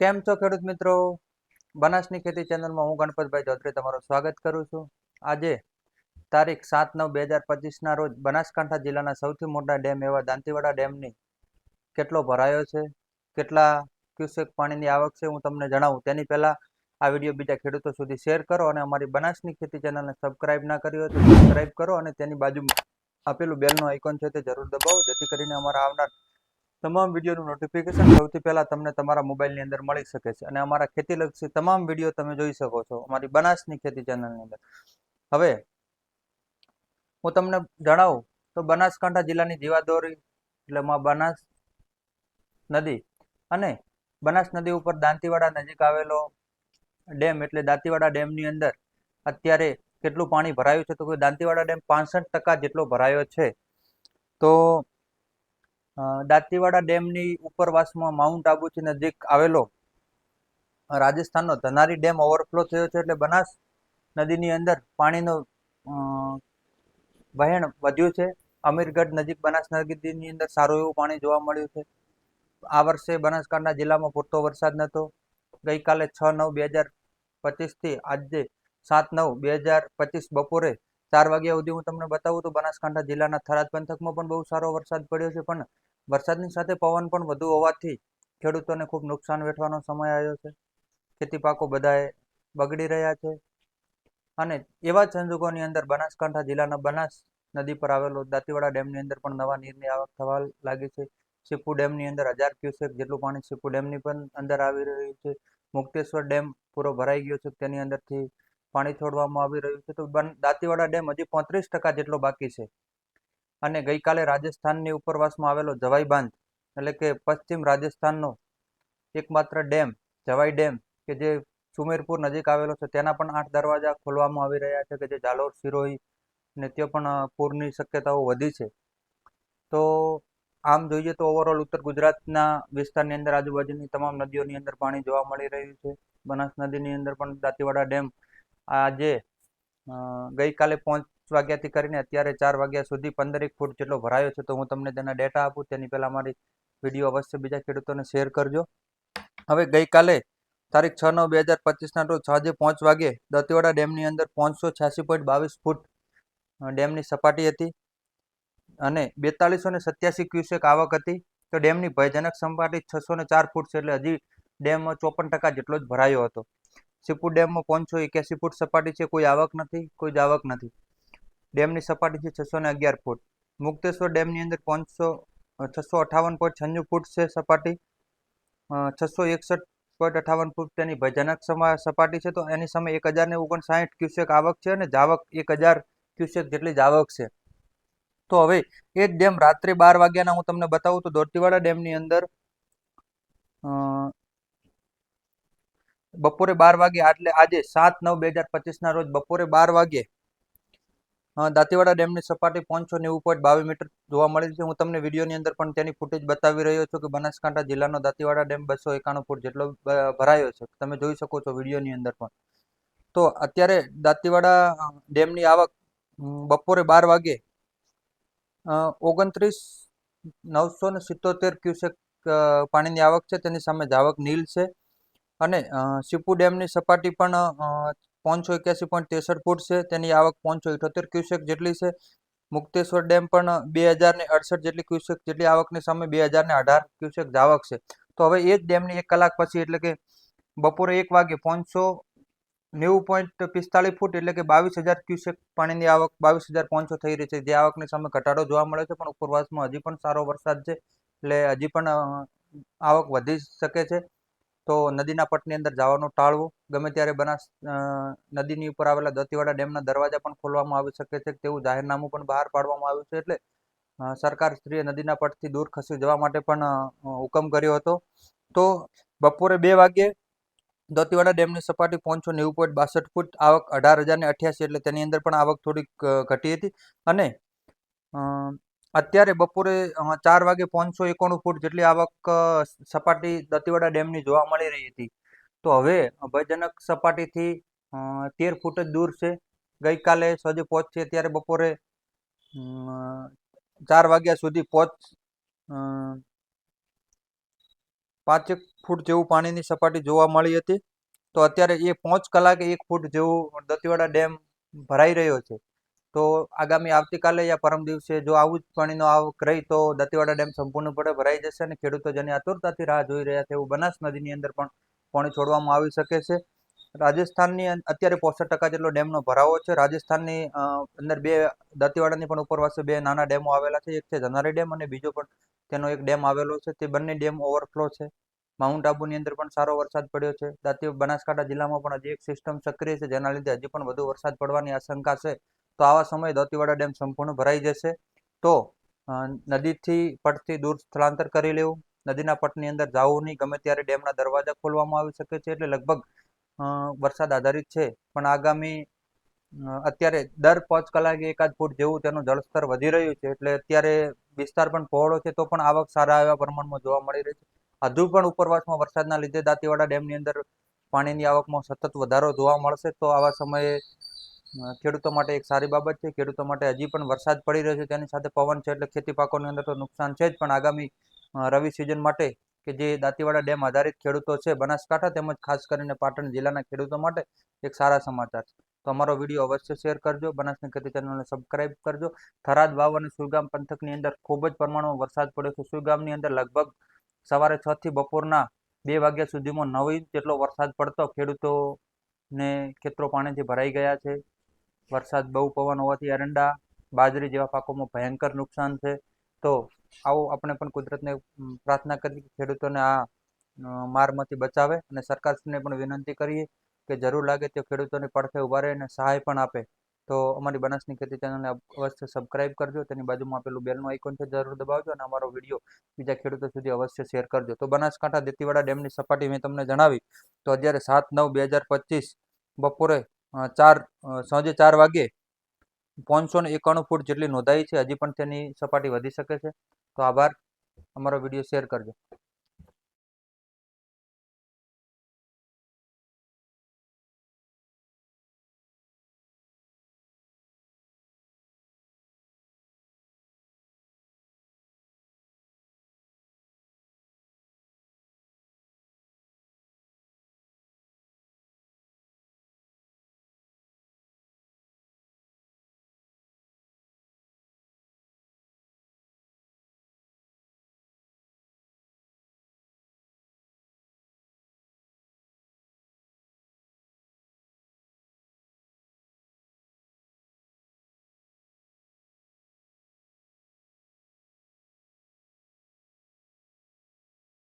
કેમ છો ખેડૂત મિત્રો? બનાસની ખેતી ચેનલમાં હું ગણપતભાઈ ચૌધરી તમારું સ્વાગત કરું છું. આજે તારીખ સાત નવ બે હજાર પચીસના રોજ બનાસકાંઠા જિલ્લાના સૌથી મોટા ડેમ એવા દાંતીવાડા ડેમની કેટલો ભરાયો છે? કેટલા ક્યુસેક પાણીની આવક છે હું તમને જણાવું. તેની પહેલાં આ વીડિયો બીજા ખેડૂતો સુધી શેર કરો અને અમારી બનાસની ખેતી ચેનલને સબસ્ક્રાઇબ ના કરી હોય તો સબસ્ક્રાઇબ કરો અને તેની બાજુમાં આપેલું બેલનું આઇકોન છે તે જરૂર દબાવો, જેથી કરીને અમારા આવનાર તમામ વિડીયોનું નોટિફિકેશન સૌથી પહેલા તમને તમારા મોબાઈલની અંદર મળી શકે છે. અને અમારા ખેતીલક્ષી તમામ વીડિયો તમે જોઈ શકો છો, અમારી બનાસની ખેતી ચેનલની અંદર. હવે, હું તમને જણાવું, તો બનાસકાંઠા જિલ્લાની જીવાદોરી, એટલે માં બનાસ નદી અને બનાસ નદી ઉપર દાંતીવાડા નજીક આવેલો ડેમ, એટલે દાંતીવાડા ડેમની અંદર અત્યારે કેટલું પાણી ભરાયું છે? તો દાંતીવાડા ડેમ પાંસઠ ટકા જેટલો ભરાયો છે. તો દાંતીવાડા ડેમની ઉપરવાસમાં માઉન્ટ આબુથી નજીક આવેલો રાજસ્થાનનો ધનારી ડેમ ઓવરફ્લો થયો છે એટલે બનાસ નદીની અંદર પાણીનો વહેણ વધ્યું છે. અમીરગઢ નજીક બનાસ નદીની અંદર સારું એવું પાણી જોવા મળ્યું છે. આ વર્ષે બનાસકાંઠા જિલ્લામાં પૂરતો વરસાદ નહોતો. ગઈકાલે છ નવ બે હજાર પચીસથી આજે સાત નવ બે હજાર પચીસ બપોરે ચાર વાગ્યા સુધી હું તમને બતાવું તો બનાસકાંઠા જિલ્લાના થરાદ પંથકમાં પણ બહુ સારો વરસાદ પડ્યો છે. પણ વરસાદની સાથે પવન પણ વધુ હોવાથી ખેડૂતોને ખૂબ નુકસાન વેઠવાનો સમય આવ્યો છે. ખેતી પાકો બધાએ બગડી રહ્યા છે. અને એવા સંજોગોની અંદર બનાસકાંઠા જિલ્લાના બનાસ નદી પર આવેલો દાંતીવાડા ડેમની અંદર પણ નવા નીરની આવક થવા લાગી છે. સિપુ ડેમની અંદર હજાર ક્યુસેક જેટલું પાણી સિપુ ડેમની પણ અંદર આવી રહ્યું છે. મુક્તેશ્વર ડેમ પૂરો ભરાઈ ગયો છે. તેની અંદરથી પાણી છોડવામાં આવી રહ્યું છે. તો દાંતીવાડા ડેમ હજી પાંત્રીસ ટકા જેટલો બાકી છે. અને ગઈકાલે રાજસ્થાનની ઉપરવાસમાં આવેલો જવાઈ બાંધ એટલે કે પશ્ચિમ રાજસ્થાનનો એકમાત્ર ડેમ, જવાઈ ડેમ, કે જે સુમેરપુર નજીક આવેલો છે, તેના પણ આઠ દરવાજા ખોલવામાં આવી રહ્યા છે, કે જે જાલોર સિરોહી ને ત્યાં પણ પૂરની શક્યતાઓ વધી છે. તો આમ જોઈએ તો ઓવરઓલ ઉત્તર ગુજરાતના વિસ્તારની અંદર આજુબાજુની તમામ નદીઓની અંદર પાણી જોવા મળી રહ્યું છે. બનાસ નદીની અંદર પણ દાંતીવાડા ડેમ આજે ગઈકાલે પાંચ વાગ્યાથી કરીને અત્યારે ચાર વાગ્યા સુધી પંદરેક ફૂટ જેટલો ભરાયો છે, તો હું તમને તેના ડેટા આપું. તેની પહેલાં મારી વીડિયો અવશ્ય બીજા ખેડૂતોને શેર કરજો. હવે ગઈકાલે તારીખ છ નવ બે હજાર પચીસના રોજ સાંજે પાંચ વાગે દતિવાડા ડેમની અંદર પાંચસો છ્યાસી પોઈન્ટ બાવીસ ફૂટ ડેમની સપાટી હતી અને બેતાલીસો ને સત્યાસી ક્યુસેક આવક હતી. તો ડેમની ભયજનક સપાટી છસો ને ચાર ફૂટ છે, એટલે હજી ડેમ ચોપન ટકા જેટલો જ ભરાયો હતો. સિપુ ડેમમાં પાંચસો એક્યાસી ફૂટ સપાટી છે, કોઈ આવક નથી, કોઈ જ આવક નથી. ડેમની સપાટી છે છસો ને અગિયાર ફૂટ. મુક્તેશ્વર ડેમની અંદર પાંચસો છસો અઠાવન પોઈન્ટ છન્નું ફૂટ છે સપાટી. છસો એકસઠ પોઈન્ટ અઠાવન ફૂટ તેની ભજનક સપાટી છે તો એની સામે એક હજાર ને ઓગણસાઠ ક્યુસેક આવક છે અને જાવક એક હજાર ક્યુસેક જેટલી જ છે. તો હવે એ જ ડેમ રાત્રે બાર વાગ્યાના હું તમને બતાવું તો દોરતીવાડા ડેમની અંદર બપોરે બાર વાગે એટલે આજે સાત નવ બે હજાર પચીસના રોજ બપોરે બાર વાગે દાંતીવાડા ડેમની સપાટી પાંચસો નેવું પોઈન્ટ બાવીસ મીટર જોવા મળી છે. હું તમને વિડીયોની અંદર પણ તેની ફૂટેજ બતાવી રહ્યો છું કે બનાસકાંઠા જિલ્લાનો દાંતીવાડા ડેમ બસો એકાણું ફૂટ જેટલો ભરાયો છે. તમે જોઈ શકો છો વિડીયોની અંદર પણ. તો અત્યારે દાંતીવાડા ડેમની આવક બપોરે બાર વાગે ઓગણત્રીસ નવસો ને સિત્તોતેર ક્યુસેક પાણીની આવક છે. તેની સામે જાવક નીલ છે. અને શિપુ ડેમની સપાટી પણ પાંચસો એક્યાસી પોઈન્ટ ત્રેસઠ ફૂટ છે. તેની આવક પાંચસો ઇઠોતેર ક્યુસેક જેટલી છે. મુક્તેશ્વર ડેમ પણ બે હજાર ને અડસઠ જેટલી ક્યુસેક જેટલી આવકની સામે બે હજાર ને અઢાર ક્યુસેક આવક છે. તો હવે એ જ ડેમની એક કલાક પછી એટલે કે બપોરે એક વાગે પાંચસો નેવું પોઈન્ટ પિસ્તાળીસ ફૂટ એટલે કે બાવીસ હજાર ક્યુસેક પાણીની આવક, બાવીસ હજાર પાંચસો થઈ રહી છે. જે આવકની સામે ઘટાડો જોવા મળે છે, પણ ઉપરવાસમાં હજી પણ સારો વરસાદ છે. એટલે હજી પણ આવક વધી શકે છે. તો નદીના પટની અંદર જવાનું ટાળવું. ગમે ત્યારે બનાસ નદીની ઉપર આવેલા દતીવાડા ડેમના દરવાજા પણ ખોલવામાં આવી શકે છે. તેવું જાહેરનામું પણ બહાર પાડવામાં આવ્યું છે એટલે સરકાર સ્ત્રીએ નદીના પટથી દૂર ખસી જવા માટે પણ હુકમ કર્યો હતો. તો બપોરે બે વાગ્યે દોતીવાડા ડેમની સપાટી પાંચસો નેવું પોઈન્ટ બાસઠ ફૂટ, આવક અઢાર હજાર ને અઠ્યાસી એટલે તેની અંદર પણ આવક થોડીક ઘટી હતી. અને અત્યારે બપોરે ચાર વાગે પાંચસો એકાણું ફૂટ જેટલી આવક સપાટી દંતીવાડા ડેમની જોવા મળી રહી હતી. તો હવે ભયજનક સપાટીથી તેર ફૂટ જ દૂર છે. ગઈકાલે સાંજે પહોંચશે ત્યારે બપોરે ચાર વાગ્યા સુધી પહોંચ પાંચેક ફૂટ જેવું પાણીની સપાટી જોવા મળી હતી. તો અત્યારે એ પાંચ કલાકે એક ફૂટ જેવું દતિવાડા ડેમ ભરાઈ રહ્યો છે. તો આગામી આવતીકાલે યા પરમ દિવસે જો આવું જ પાણીનો આવક રહી તો દંતીવાડા ડેમ સંપૂર્ણપણે ભરાઈ જશે અને ખેડૂતો જેની આતુરતાથી રાહ જોઈ રહ્યા છે એવું બનાસ નદીની અંદર પણ પાણી છોડવામાં આવી શકે છે. રાજસ્થાનની અત્યારે પોસઠ ટકા જેટલો ડેમનો ભરાવો છે. રાજસ્થાનની અંદર બે દંતીવાડાની પણ ઉપરવાસે બે નાના ડેમો આવેલા છે. એક છે ધનારી ડેમ અને બીજો પણ તેનો એક ડેમ આવેલો છે. તે બંને ડેમ ઓવરફ્લો છે. માઉન્ટ આબુની અંદર પણ સારો વરસાદ પડ્યો છે. દાંતી બનાસકાંઠા જિલ્લામાં પણ હજી એક સિસ્ટમ સક્રિય છે જેના લીધે હજી પણ વધુ વરસાદ પડવાની આશંકા છે. તો આવા સમયે દાંતીવાડા ડેમ સંપૂર્ણ ભરાઈ જશે. તો નદીથી પટથી દૂર સ્થળાંતર કરી લેવું. નદીના પટની અંદર જવું નહીં, ગમે ત્યારે ડેમના દરવાજા ખોલવામાં આવી શકે છે એટલે લગભગ વરસાદ આધારિત છે. પણ આગામી અત્યારે દર પાંચ કલાકે એકાદ ફૂટ જેવું તેનું જળસ્તર વધી રહ્યું છે. એટલે અત્યારે વિસ્તાર પણ પહોળો છે, તો પણ આવક સારા એવા પ્રમાણમાં જોવા મળી રહી છે. હજુ પણ ઉપરવાસમાં વરસાદના લીધે દાંતીવાડા ડેમની અંદર પાણીની આવકમાં સતત વધારો જોવા મળશે. તો આવા સમયે ખેડૂતો માટે એક સારી બાબત છે. ખેડૂતો માટે હજી પણ વરસાદ પડી રહ્યો છે. તેની સાથે પવન છે એટલે ખેતી પાકોની અંદર તો નુકસાન છે જ. પણ આગામી રવિ સિઝન માટે કે જે દાંતીવાડા ડેમ આધારિત ખેડૂતો છે, બનાસકાંઠા તેમજ ખાસ કરીને પાટણ જિલ્લાના ખેડૂતો માટે એક સારા સમાચાર છે. તો અમારો વીડિયો અવશ્ય શેર કરજો. બનાસની ખેતી ચેનલને સબસ્ક્રાઇબ કરજો. થરાદ વાવ અને સુરગામ પંથકની અંદર ખૂબ જ પ્રમાણમાં વરસાદ પડ્યો છે. સુરગામની અંદર લગભગ સવારે છ થી બપોરના બે વાગ્યા સુધીમાં નવ ઇંચ જેટલો વરસાદ પડતો ખેડૂતોને ખેતરો પાણીથી ભરાઈ ગયા છે. વરસાદ બહુ પવન હોવાથી એરંડા, બાજરી જેવા પાકોમાં ભયંકર નુકસાન છે. તો આવો આપણે પણ કુદરતને પ્રાર્થના કરી કે ખેડૂતોને આ મારમાંથી બચાવે અને સરકારશ્રીને પણ વિનંતી કરીએ કે જરૂર લાગે તો ખેડૂતોની પડખે ઊભા રહે અને સહાય પણ આપે. તો અમારી બનાસની ખેતી ચેનલને અવશ્ય સબસ્ક્રાઇબ કરજો. તેની બાજુમાં આપેલું બેલનું આઇકોન છે, જરૂર દબાવજો અને અમારો વીડિયો બીજા ખેડૂતો સુધી અવશ્ય શેર કરજો. તો બનાસકાંઠા દેતીવાડા ડેમની સપાટી મેં તમને જણાવી. તો અત્યારે સાત નવ બે હજાર પચીસ બપોરે ચાર સાંજે ચાર વાગે પાંચસો ને એકાણું ફૂટ જેટલી નોંધાઈ છે. હજી પણ તેની સપાટી વધી શકે છે. તો આભાર. અમારો વીડિયો શેર કરજો.